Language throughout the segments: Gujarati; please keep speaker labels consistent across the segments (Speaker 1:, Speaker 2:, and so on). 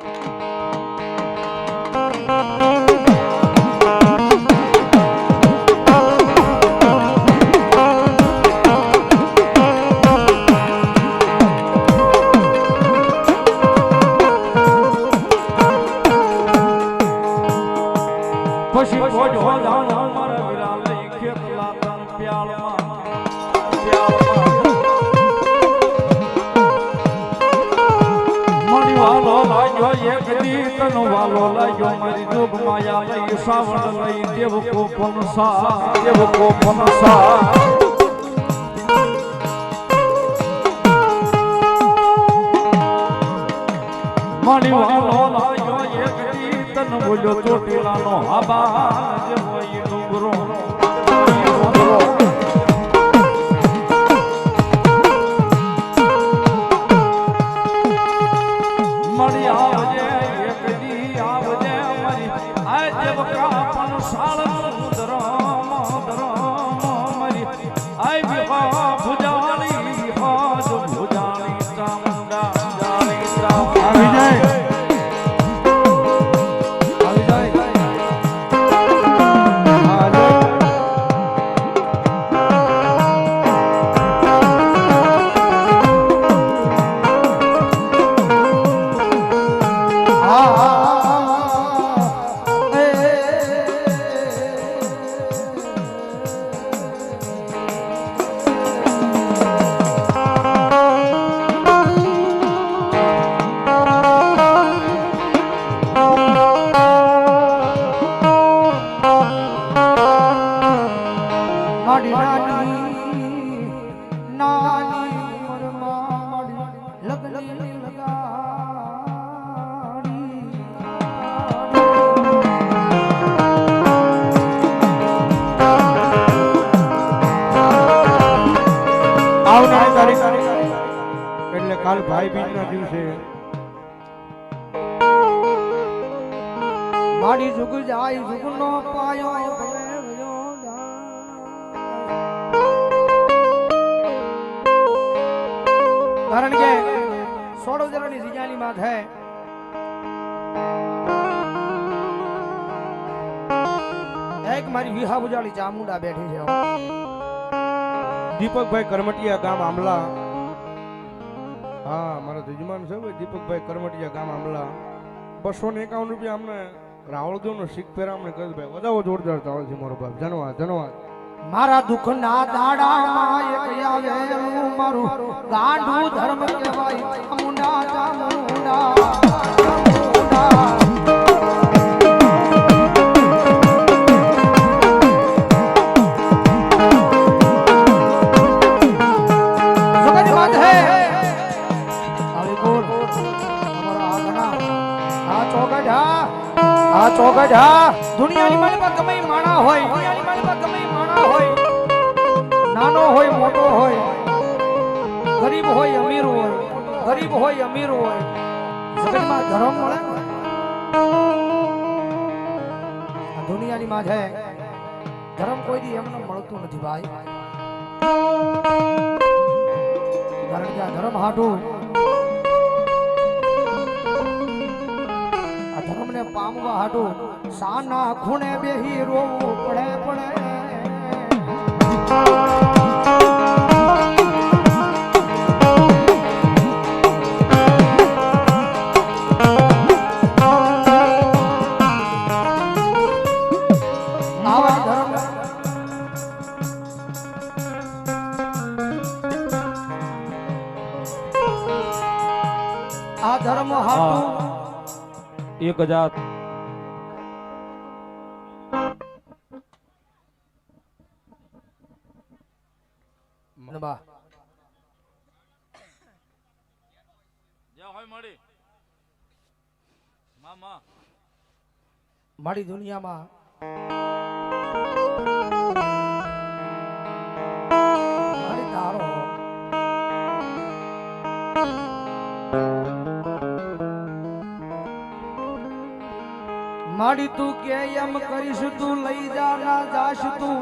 Speaker 1: પછી કોજો જાણ મારા વીરા લઈ ખેતલા તન પ્યાળમાં તનો વાલો લાગ્યો મારી જોગ માયા. લઈ સાવણ લઈ દેવ કો પનસા દેવ કો પનસા મણી વાલો લાગ્યો એક તન બોલ્યો ચોટીલાનો આબા જેવો ડુંગરો ડુંગરો. I'm મારી
Speaker 2: જુગ જાય, જુગનો પાયો ભલે વયો કારણ કે હજારની સિજાની માં છે. એક મારી વિહા ઉજાળી ચામુંડા બેઠી છે.
Speaker 3: દીપકભાઈ કરમટિયા ગામ આમલા. હા, મારા જજમાન છે ભાઈ, દીપકભાઈ કરમટિયા ગામ આમલા. બસો ને એકાવન રૂપિયા અમને રાવળદેવ નો શીખ પહેરા કહ્યું, ભાઈ વધાવો જોરદાર ચાલે છે મારો બાપ. ધન્યવાદ ધન્યવાદ.
Speaker 2: મારા દુઃખના દાડામાં એક આવેલું મારું. ગાંડું ધર્મ કહેવાય મુંડા ચામુંડા ચામુંડા. ગરીબ હોય, અમીર હોય. ગરીબ હોય, અમીર હોય. જગતમાં ધર્મ મળે દુનિયાની માં છે ધર્મ કોઈ દી એમને મળતું નથી ભાઈ. કારણ કે આ ધર્મ હાટું આ ધર્મને પામવા હાટું સાના ખૂણે બેહી રોવું પડે પડે. ધર્મ હાટું
Speaker 1: એક હજાર હોય મળી મામા
Speaker 2: મારી દુનિયામાં ઘડી તું કે એમ કરીશ, તું લઈ જા, ના જાશ તું.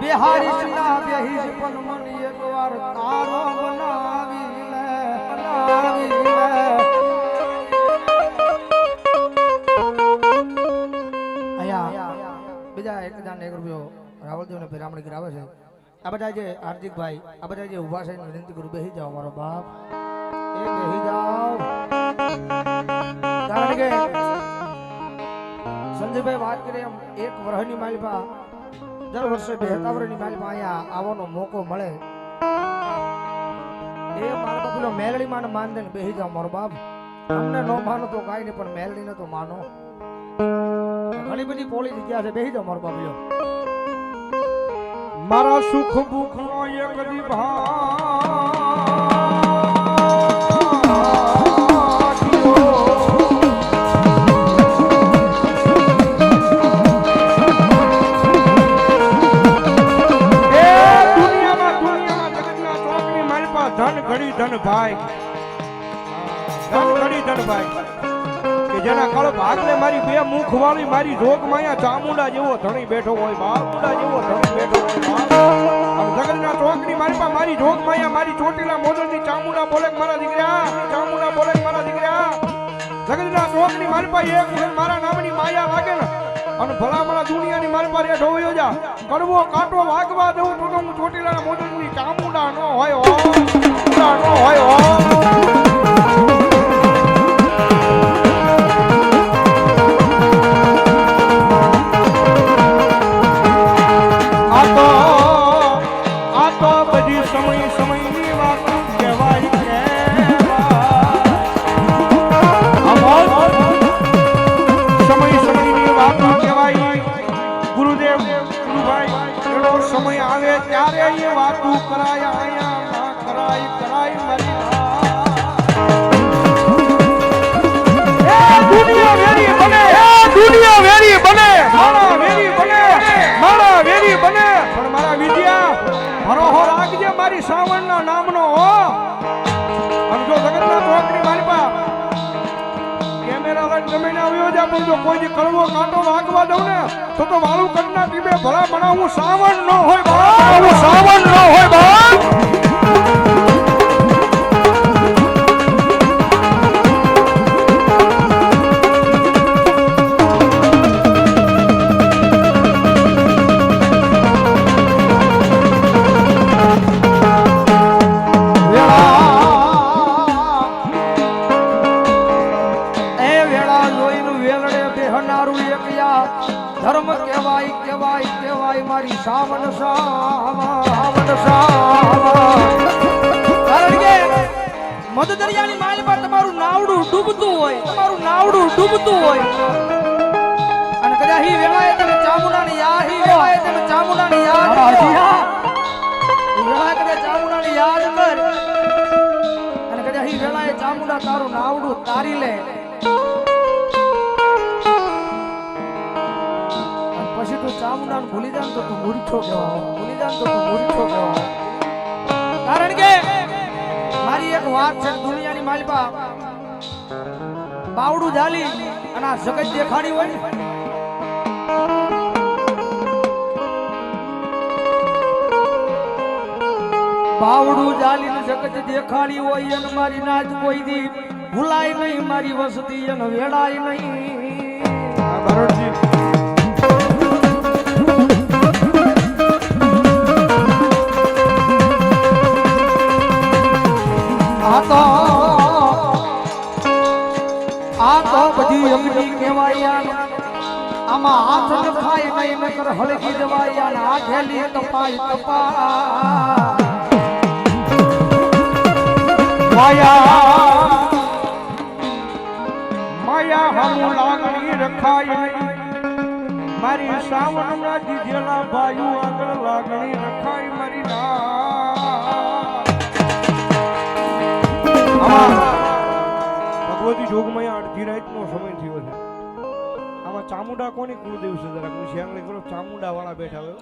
Speaker 2: બિહારીશ ના બેહીશ પણ મને એકવાર તારો બનાવી લે બનાવી લે. બીજા એક હજાર એક રૂપિયો રાવળદેવને પિરામણ ગીરાવે છે. આ બધા જે હાર્દિકભાઈ, આ બધા જે ઊભા છે વિનંતી ગુરુ બેસી જાઓ મારો બાપ. એ બેસી જાઓ. કારણ કે સંજયભાઈ વાત કરીએ એમ એક વર્ષની માલિકા દર વર્ષે વર્ષની માલિપા અહીંયા આવવાનો મોકો મળે. એ મારા બાપુનો મેલડી માન બેસી જાઓ મારો બાપ. અમને ન માનો તો કાંઈ નહીં, પણ મેલડીને તો માનો. ઘણી બધી પોલી જગ્યા છે, બેહી જા મારો બાપ
Speaker 3: મારા સુખ ભૂખ નો એક દી બે મુખ વાળી મારી જોગ માયા ચામુંડા જેવો ધણી બેઠો હોય, બામુંડા જેવો ધણી બેઠો હોય જગતના ચોકની મારી પા મારી જોગ માયા મારી ચોટીલા મોદરની ચામુંડા બોલે મારા દીકરા, ચામુંડા બોલે મારા દીકરા. જગતના ચોકની મારી પા એક વખત મારા નામની માયા લાગે ને. અને ભલામણા ભલા દુનિયાની મારી પાસે હોય જા. કડવો કાંટો વાગવા દઉં તો હું ચોટીલાના મોદરની ચામુંડા નો હોય હો. ન હોય હો. ગુરુભાઈ એનો સમય આવે ત્યારે એ વાતો કરાય આયા ના કરાય કરાય મારી દુનિયા વેરી બને દુનિયા વેરી બને. મારા વેરી બને મારા વેરી બને. પણ મારા વિદ્યા ભરોહો રાખજે મારી શ્રાવણના નામનો હો આવ્યો જા પણ જો કોઈ દી કડવો કાંટો વાગવા દઉં ને, તો તો વાળું કરના ટીમે ભલા ભણા હું શ્રાવણ ન હોય બા હું શ્રાવણ ન હોય બા
Speaker 2: ડૂબતું હોય તમારું નાવડું ડૂબતું હોય. અને કદાચ હી વેવાય તમે ચામુંડાની યાદ હી. વેવાય તમે ચામુંડાની યાદ વેળાએ કદાચ ચામુંડાની યાદ કર. અને કદાચ હી વેળાએ ચામુંડા તારું નાવડું તારી લે. અને પછી તું ચામુંડાને ભૂલી જાન તો તું મૂર્છો કહેવાય. ભૂલી જાન તો તું મૂર્છો કહેવાય. કારણ કે મારી એક વાત છે દુનિયાની માલિપા બાવડું ઝાલી અને આ જગત દેખાડી હોય બાવડું જાલીને જગત દેખાડી હોય અને મારી નાચ કોઈ દી ભૂલાય નહીં, મારી વસતી અને વેડાય નહીં.
Speaker 3: ભરતજી
Speaker 2: આમાં હાથ નખાય નહીં, નકર હળગી જવાય અને આ ઘેલી તપાય તપા
Speaker 3: માયા માયા હમું લાગણી રખાય મારી સાવણના દીધેલા ભાઈઓ આગળ લાગણી રખાય મારી ના. ભગવતી જોગમયા અડધી રાતનો સમય થયો છે. આમાં ચામુંડા કોની કુળદેવ છે? જરાક હું શ્યાંગલી કરો ચામુંડા વાળા બેઠા હોય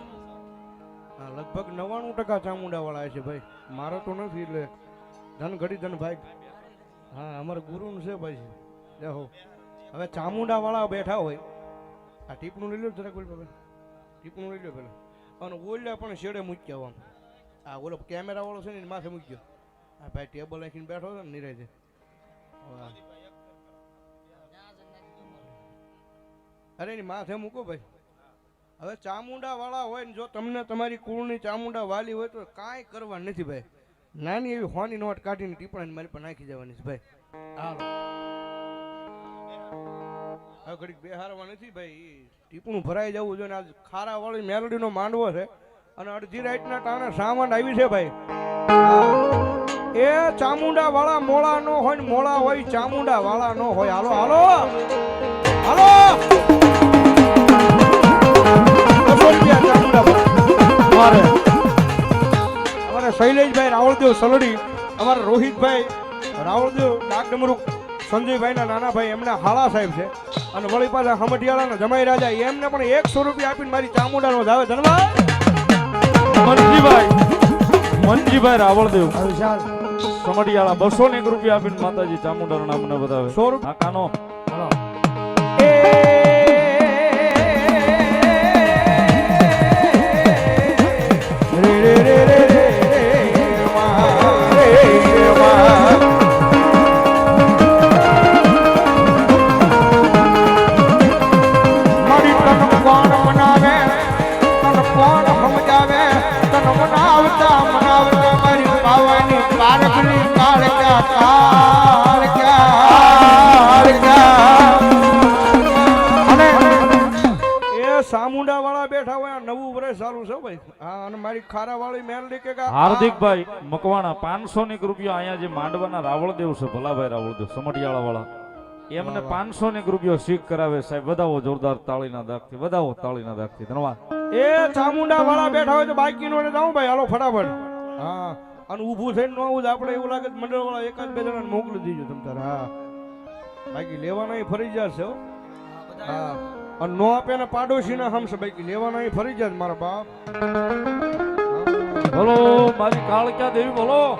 Speaker 3: હા. લગભગ નવ્વાણું ટકા ચામુંડા વાળા છે ભાઈ. મારો તો નથી એટલે ધન ઘડી ધન ભાઈ. હા, અમારા ગુરુનું છે ભાઈ. હો હવે ચામુંડા વાળા બેઠા હોય. આ ટીપનું લઈ લો જરાક બોલ બાબા ટીપનું લઈ લો પેલા. અને ઓલ્યા પણ શેડે મૂક્યા આમ. આ ઓલો કેમેરા વાળો છે ને માથે મૂક્યો. આ ભાઈ ટેબલ રાખીને બેઠો છે ને, નિરાય છે. અરે એની માથે મૂકો ભાઈ. હવે ચામુંડા વાળા હોય ને જો તમને તમારી કુળની ચામુંડા વાલી હોય તો કાંઈ કરવા નથી ભાઈ. નાની એવી હોની નોટ કાઢીને ટીપણાને મારી પર નાખી જવાની છે ભાઈ.
Speaker 2: હાલો.
Speaker 3: હવે ઘડીક બેહારવા નથી ભાઈ. ટીપણું ભરાઈ જવું જોઈએ આજ ખારા વાળી મેલડીનો માંડવો છે અને અડધી રાઈટના ટાણે સામાન આવી છે ભાઈ. એ ચામુંડા વાળા મોળા નો હોય ને મોળા હોય ચામુંડા વાળા નો હોય. હાલો હાલો. હાલો. વાળા.
Speaker 1: મારે
Speaker 3: અમારે શૈલેષભાઈ રાવળદેવ સલડી અમારા રોહિતભાઈ રાવળદેવ ડાકડમરૂ સંજયભાઈના નાના ભાઈ એમના હાળા સાહેબ છે. અને વળી પાછા હમઢિયાળાના જમાઈ રાજા એમને પણ એકસો રૂપિયા આપીને મારી ચામુંડાનો ધાવે ધનવાદ
Speaker 1: મનજીભાઈ મનજીભાઈ રાવળદેવ. સમઢિયાળા બસો ને એક રૂપિયા આપીને માતાજી ચામુંડાનું નામ મને બતાવે
Speaker 3: સો રૂપિયા
Speaker 1: કાકાનો
Speaker 3: મારી કાળકા કાળકા કાળકા અને એ સામુંડા વાળા બેઠા હોય નવું વર્ષ સારું છે ભાઈ. હા અને મારી ખારા વાળી મેલડી કે કે
Speaker 1: હાર્દિકભાઈ મકવાણા પાંચસો ને રૂપિયા અહીંયા જે માંડવાના રાવળદેવ છે ભલાભાઈ રાવળદેવ સમડિયાળા વાળા એમને પાંચસો ને રૂપિયો શીખ કરાવે સાહેબ વધાવો જોરદાર તાળીના દાખથી વધાવો તાળીના દાખથી ધન્યવાદ.
Speaker 3: એ ચામુંડા વાળા બેઠા હોય તો બાકી નો જાઉં ભાઈ હાલો ફટાફટ. હા. અને ઊભું થઈને નો આવું આપણે એવું લાગે મંડળ વાળા એકાદ બે જણાને મોકલી દીજો તમ તારે, હા. બાકી લેવાના ય ફરજિયાત છે હો. અને નો આપે ને પાડોશીના હમશે બાકી લેવાના ય ફરજિયાત મારા બાપ.
Speaker 1: બોલો, મારી કાળક્યા દેવી બોલો.